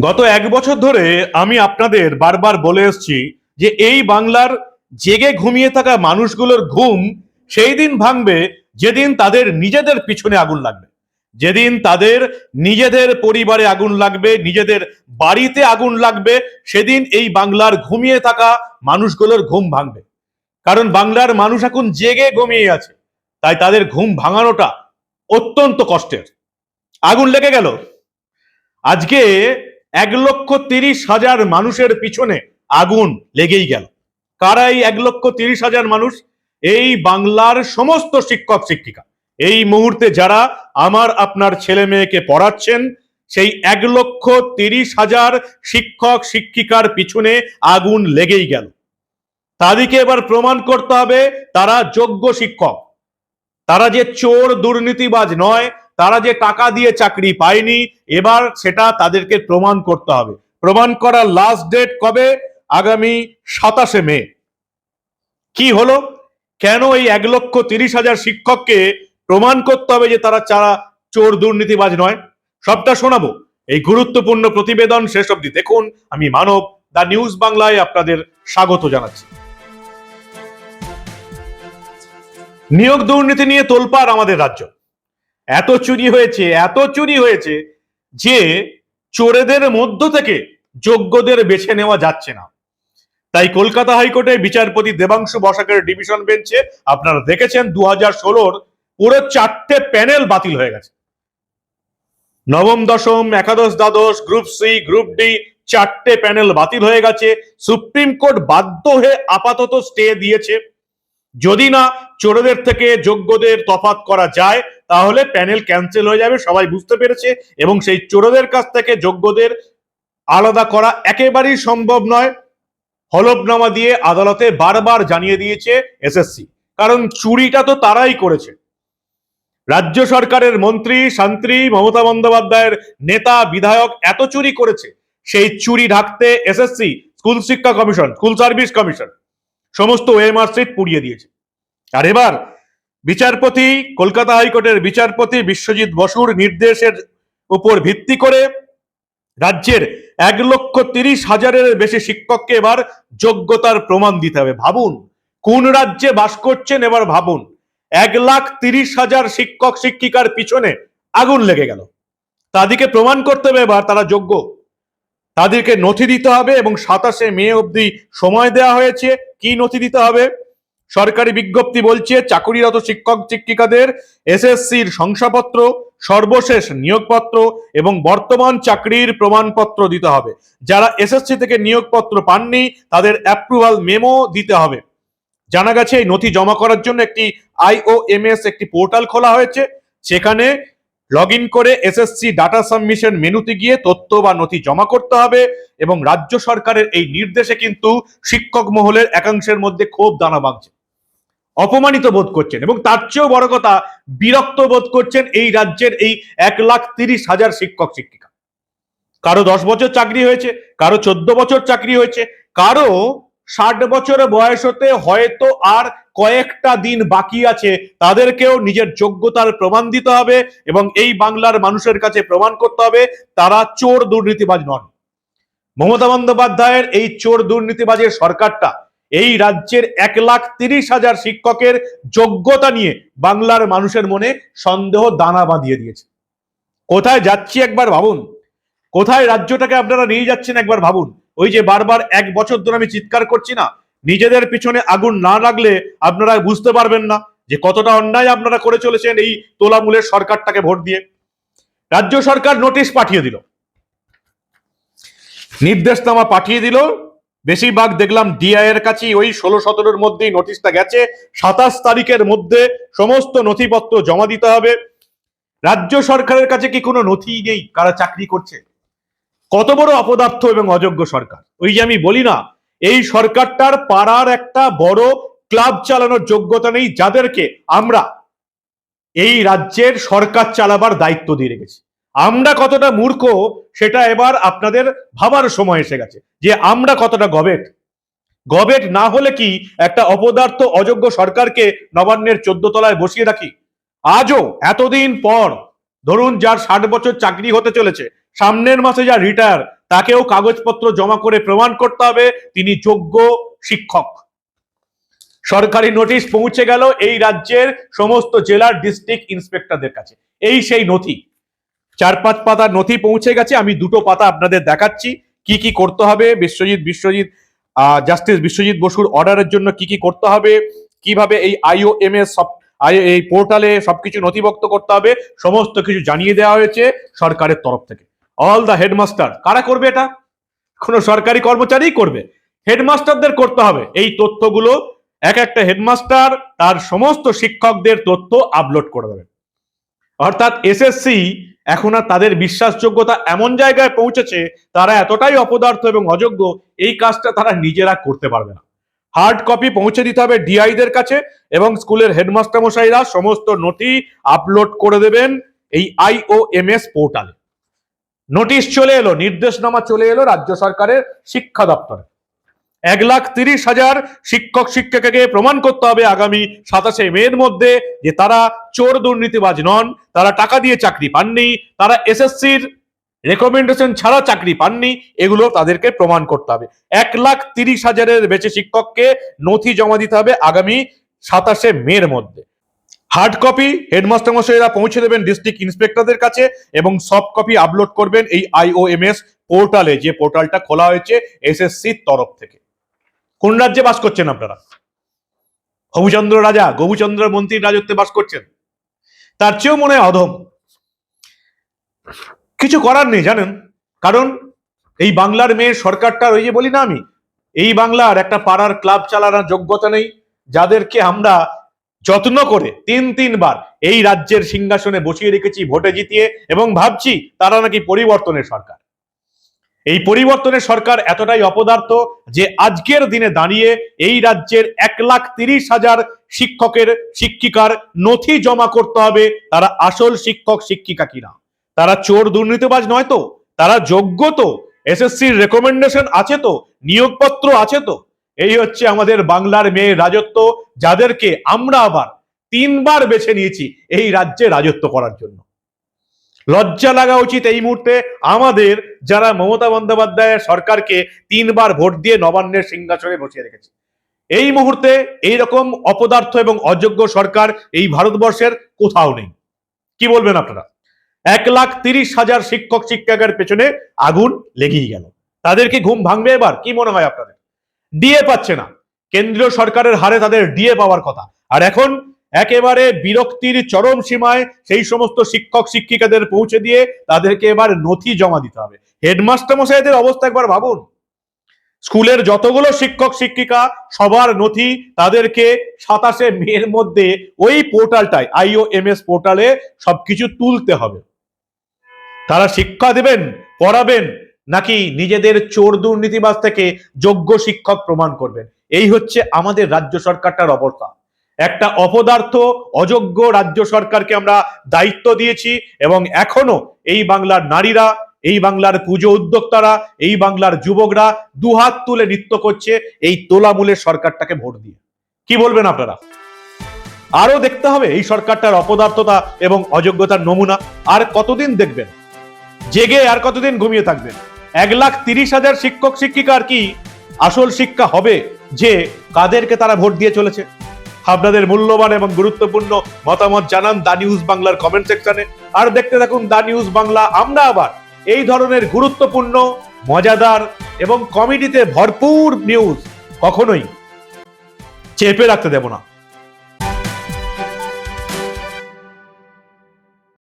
গত এক বছর ধরে আমি আপনাদের বারবার বলে এসেছি যে এই বাংলার জেগে ঘুমিয়ে থাকা মানুষগুলোর ঘুম সেই দিন ভাঙবে, যেদিন তাদের নিজেদের পিছনে আগুন লাগবে। যেদিন তাদের নিজেদের পরিবারে আগুন লাগবে, নিজেদের বাড়িতে আগুন লাগবে, সেদিন এই বাংলার ঘুমিয়ে থাকা মানুষগুলোর ঘুম ভাঙবে। কারণ বাংলার মানুষ এখন জেগে ঘুমিয়ে আছে। তাই তাদের ঘুম ভাঙানোটা অত্যন্ত কষ্টের। আগুন লেগে গেল। আজকে এক লক্ষ তিরিশ হাজার মানুষের পিছনে আগুন লেগেই গেল। কারা এই এক লক্ষ তিরিশ হাজার মানুষ? এই বাংলার সমস্ত শিক্ষক শিক্ষিকা। এই মুহূর্তে যারা আমার আপনার ছেলে মেয়েকে পড়াচ্ছেন, সেই এক লক্ষ তিরিশ হাজার শিক্ষক শিক্ষিকার পিছনে আগুন লেগেই গেল। তাদেরকে এবার প্রমাণ করতে হবে, তারা যোগ্য শিক্ষক। তারা যে চোর দুর্নীতিবাজ নয় তারা যে টাকা দিয়ে চাকরি পায়নি, এবার সেটা তাদেরকে প্রমাণ করতে হবে। প্রমাণ করার লাস্ট ডেট কবে? আগামী সাতাশে মে। কি হলো? কেন এই এক লক্ষ তিরিশ হাজার শিক্ষককে প্রমাণ করতে হবে যে তারা চারা চোর দুর্নীতিবাজ নয়? সবটা শোনাবো। এই গুরুত্বপূর্ণ প্রতিবেদন শেষ অবধি দেখুন। আমি মানব দ্য নিউজ বাংলায় আপনাদের স্বাগত জানাচ্ছি। নিয়োগ দুর্নীতি নিয়ে তোলপাড় আমাদের রাজ্য। এত চুরি হয়েছে, এত চুরি হয়েছে যে চোরেদের মধ্য থেকে যোগ্যদের বেছে নেওয়া যাচ্ছে না। তাই কলকাতা হাইকোর্টে বিচারপতি দেবাংশু বসাকের ডিভিশন বেঞ্চে আপনারা দেখেছেন দু হাজার ষোলোর পুরো চারটে প্যানেল বাতিল হয়ে গেছে। নবম, দশম, একাদশ, দ্বাদশ, গ্রুপ সি, গ্রুপ ডি চারটে প্যানেল বাতিল হয়ে গেছে। সুপ্রিম কোর্ট বাধ্য হয়ে আপাতত স্টে দিয়েছে। যদি না চোরদের থেকে যোগ্যদের তফাত করা যায় তাহলে প্যানেল ক্যান্সেল হয়ে যাবে, সবাই বুঝতে পেরেছে, এবং সেই চোরদের কাছ থেকে যোগ্যদের আলাদা করা একেবারেই সম্ভব নয়। হলফনামা দিয়ে আদালতে বারবার জানিয়ে দিয়েছে এসএসসি কারণ চুরিটা তো তারাই করেছে। রাজ্য সরকারের মন্ত্রী, শান্ত্রী, মমতা বন্দ্যোপাধ্যায়ের নেতা, বিধায়ক এত চুরি করেছে। সেই চুরি ঢাকতে এসএসসি স্কুল শিক্ষা কমিশন, স্কুল সার্ভিস কমিশন, সমস্ত ওএমআর সিট পুড়িয়ে দিয়েছে। আর এবার বিচারপতি, কলকাতা হাইকোর্টের বিচারপতি বিশ্বজিৎ বসুর নির্দেশের উপর ভিত্তি করে রাজ্যের এক লক্ষ তিরিশ হাজারের বেশি শিক্ষককে এবার যোগ্যতার প্রমাণ দিতে হবে। ভাবুন, কোন রাজ্যে বাস করছেন এবার ভাবুন। এক লাখ তিরিশ হাজার শিক্ষক, শিক্ষিকার পিছনে আগুন লেগে গেল। তাদেরকে প্রমাণ করতে হবে এবার তারা যোগ্য। তাদেরকে নথি দিতে হবে এবং সাতাশে মে অবধি সময় দেওয়া হয়েছে। কি নথি দিতে হবে? সরকারি বিজ্ঞপ্তি বলছে, চাকুরিরত শিক্ষক শিক্ষিকাদের এসএসসির শংসাপত্র, সর্বশেষ নিয়োগপত্র এবং বর্তমান চাকরির প্রমাণপত্র দিতে হবে। যারা এসএসসি থেকে নিয়োগপত্র পাননি, তাদের অ্যাপ্রুভাল মেমো দিতে হবে। জানা গেছে, এই নথি জমা করার জন্য একটি আইওএমএস একটি পোর্টাল খোলা হয়েছে। সেখানে লগ করে এসএসসি ডাটা সাবমিশন মেনুতে গিয়ে তথ্য বা নথি জমা করতে হবে এবং রাজ্য সরকারের এই নির্দেশে কিন্তু শিক্ষক মহলের একাংশের মধ্যে ক্ষোভ দানা বাঁধছে অপমানিত বোধ করছেন এবং তার চেয়েও বড় কথা, বিরক্ত বোধ করছেন এই রাজ্যের এই এক লাখ তিরিশ হাজার শিক্ষক, শিক্ষিকা। কারও দশ বছর চাকরি হয়েছে, কারও চোদ্দ বছর চাকরি হয়েছে, কারও ষাট বছর বয়স হতে হয়তো আর কয়েকটা দিন বাকি আছে, তাদেরকেও নিজের যোগ্যতার প্রমাণ দিতে হবে এবং এই বাংলার মানুষের কাছে প্রমাণ করতে হবে, তারা চোর দুর্নীতিবাজ নন। মমতা বন্দ্যোপাধ্যায়ের এই চোর দুর্নীতিবাজের সরকারটা এই রাজ্যের এক লাখ তিরিশ হাজার শিক্ষকের যোগ্যতা নিয়ে বাংলার মানুষের মনে সন্দেহ দানা বাঁধিয়ে দিয়েছে। কোথায় যাচ্ছি একবার ভাবুন? কোথায় রাজ্যটাকে আপনারা নিয়ে যাচ্ছেন একবার ভাবুন? ওই যে বারবার এক বছর ধরে আমি চিৎকার করছি না, নিজেদের পিছনে আগুন না লাগলে আপনারা বুঝতে পারবেন না যে কতটা অন্যায় আপনারা করে চলেছেন এই তোলামূলের সরকারটাকে ভোট দিয়ে। রাজ্য সরকার নোটিশ পাঠিয়ে দিল। নির্দেশনামা পাঠিয়ে দিল। বেশিরভাগ দেখলাম ডিআই এর কাছে ওই ষোলো সতেরোর মধ্যেই নোটিশটা গেছে। সাতাশ তারিখের মধ্যে সমস্ত নথিপত্র জমা দিতে হবে। রাজ্য সরকারের কাছে কি কোনো নথি নেই? কারা চাকরি করছে? কত বড় অপদার্থ এবং অযোগ্য সরকার? ওই যে আমি বলি না, এই সরকারটার পাড়ার একটা বড় ক্লাব চালানোর যোগ্যতা নেই, যাদেরকে আমরা এই রাজ্যের সরকার চালাবার দায়িত্ব দিয়ে রেখেছি। আমরা কতটা মূর্খ, সেটা এবার আপনাদের ভাবার সময় এসে গেছে। যে আমরা কতটা গবেট। গবেট না হলে কি একটা অপদার্থ, অযোগ্য সরকারকে নবান্নের চোদ্দ তলায় বসিয়ে রাখি? আজও, এতদিন পর, ধরুন যার ষাট বছর চাকরি হতে চলেছে, সামনের মাসে যা রিটায়ার তাকেও কাগজপত্র জমা করে প্রমাণ করতে হবে, তিনি যোগ্য শিক্ষক। সরকারি নোটিশ পৌঁছে গেল এই রাজ্যের সমস্ত জেলার ডিস্ট্রিক্ট ইন্সপেক্টরদের কাছে। এই সেই নথি। চার পাঁচ পাতার নথি পৌঁছে গেছে, আমি দুটো পাতা আপনাদের দেখাচ্ছি, কি কি করতে হবে, বিশ্বজিৎ বিশ্বজিৎ জাস্টিস বিশ্বজিৎ বসুর অর্ডারের জন্য কি কি করতে হবে, কীভাবে এই আইওএমএস সব এই পোর্টালে সবকিছু নথিভুক্ত করতে হবে, সমস্ত কিছু জানিয়ে দেওয়া হয়েছে সরকারের তরফ থেকে। অল দ্য হেডমাস্টার কারা করবে এটা? কোনো সরকারি কর্মচারী করবে। হেডমাস্টারদের করতে হবে। এই তথ্যগুলো এক একটা হেডমাস্টার তার সমস্ত শিক্ষকদের তথ্য আপলোড করে দেবে। অর্থাৎ এসএসসি এখন আর তাদের বিশ্বাসযোগ্যতা এমন জায়গায় পৌঁছেছে, তারা এতটাই অপদার্থ এবং অযোগ্য, এই কাজটা তারা নিজেরা করতে পারবে না। হার্ড কপি পৌঁছে দিতে হবে ডিআইদের কাছে এবং স্কুলের হেডমাস্টার মশাইরা সমস্ত নথি আপলোড করে দেবেন এই আইওএমএস পোর্টালে নোটিশ চলে এলো, নির্দেশনামা চলে এলো রাজ্য সরকারের শিক্ষা দপ্তরে। এক লাখ তিরিশ হাজার শিক্ষক, শিক্ষিকাকে প্রমাণ করতে হবে আগামী সাতাশে মের মধ্যে যে তারা চোর দুর্নীতিবাজ নন, তারা টাকা দিয়ে চাকরি পাননি, তারা এসএসসির রেকমেন্ডেশন ছাড়া চাকরি পাননি, এগুলো তাদেরকে প্রমাণ করতে হবে। এক লাখ তিরিশ হাজারের বেশি শিক্ষককে নথি জমা দিতে হবে আগামী সাতাশে মের মধ্যে। হার্ড কপি হেডমাস্টার মশাইরা পৌঁছে দেবেন ডিস্ট্রিক্ট ইন্সপেক্টরদের কাছে এবং সফট কপি আপলোড করবেন এই আইওএমএস পোর্টালে, যে পোর্টালটা খোলা হয়েছে এসএসসির তরফ থেকে। কোন রাজ্যে বাস করছেন আপনারা? হবুচন্দ্র রাজা গবুচন্দ্র মন্ত্রীর রাজত্বে বাস করছেন। তার চেয়েও মনে হয় অধম। কিছু করার নেই, জানেন? কারণ এই বাংলার মেয়ে সরকারটার ওই যে বলি না আমি, এই বাংলার একটা পাড়ার ক্লাব চালানোর যোগ্যতা নেই, যাদেরকে আমরা যত্ন করে তিন তিনবার এই রাজ্যের সিংহাসনে বসিয়ে রেখেছি, ভোটে জিতিয়ে, এবং ভাবছি তারা নাকি পরিবর্তনের সরকার। এই পরিবর্তনের সরকার এতটাই অপদার্থ যে আজকের দিনে দাঁড়িয়ে এই রাজ্যের এক লাখ তিরিশ হাজার শিক্ষকের শিক্ষিকার নথি জমা করতে হবে। তারা আসল শিক্ষক, শিক্ষিকা কিনা? তারা চোর, দুর্নীতিবাজ নয় তো? তারা যোগ্য তো? এসএসসির রেকমেন্ডেশন আছে তো? নিয়োগপত্র আছে তো? এই হচ্ছে আমাদের বাংলার মেয়ে রাজত্ব, যাদেরকে আমরা আবার তিনবার বেছে নিয়েছি এই রাজ্যে রাজত্ব করার জন্য। লজ্জা লাগা উচিত এই মুহূর্তে। আমাদের যারা মমতা বন্দ্যোপাধ্যায়ের সরকারকে তিনবার ভোট দিয়ে নবান্নের সিংহাসনে বসিয়ে রেখেছে, এই মুহূর্তে এই রকম অপদার্থ এবং অযোগ্য সরকার এই ভারতবর্ষের কোথাও নেই। কি বলবেন আপনারা? এক লাখ তিরিশ হাজার শিক্ষক শিক্ষকের পেছনে আগুন লেগেই গেল। তাদের কি ঘুম ভাঙবে এবার? কি মনে হয় আপনাদের? ডিএ পাচ্ছে না। কেন্দ্রীয় সরকারের হারে তাদের ডিএ পাওয়ার কথা। আর এখন একেবারে বিরক্তির চরম সীমায় সেই সমস্ত শিক্ষক, শিক্ষিকাদের পৌঁছে দিয়ে তাদেরকে এবার নথি জমা দিতে হবে। হেডমাস্টার মশাইদের অবস্থা একবার ভাবুন। স্কুলের যতগুলো শিক্ষক, শিক্ষিকা সবার নথি তাদেরকে সাতাশে মের মধ্যে ওই পোর্টালটায় আইওএমএস পোর্টালে সবকিছু তুলতে হবে। তারা শিক্ষা দেবেন, পড়াবেন, নাকি নিজেদের চোর দুর্নীতিবাজ থেকে যোগ্য শিক্ষক প্রমাণ করবেন? এই হচ্ছে আমাদের রাজ্য সরকারটার অবস্থা। একটা অপদার্থ, অযোগ্য রাজ্য সরকারকে আমরা দায়িত্ব দিয়েছি এবং এখনও এই বাংলার নারীরা, এই বাংলার পুজো উদ্যোক্তারা, এই বাংলার যুবকরা দুহাত তুলে নৃত্য করছে এই তোলামূলের সরকারটাকে ভোট দিয়ে। কি বলবেন আপনারা? আরও দেখতে হবে এই সরকারটার অপদার্থতা এবং অযোগ্যতার নমুনা। আর কতদিন দেখবেন? জেগে আর কতদিন ঘুমিয়ে থাকবেন? এক লাখ তিরিশ হাজার শিক্ষক শিক্ষিকার কি আসল শিক্ষা হবে যে কাদেরকে তারা ভোট দিয়ে চলেছে? আপনাদের মূল্যবান এবং গুরুত্বপূর্ণ মতামত জানান দা নিউজ বাংলার কমেন্ট সেকশনে আর দেখতে থাকুন দা নিউজ বাংলা। আমরা আবার এই ধরনের গুরুত্বপূর্ণ, মজাদার এবং কমেডিতে ভরপুর নিউজ কখনোই চেপে রাখতে দেব না।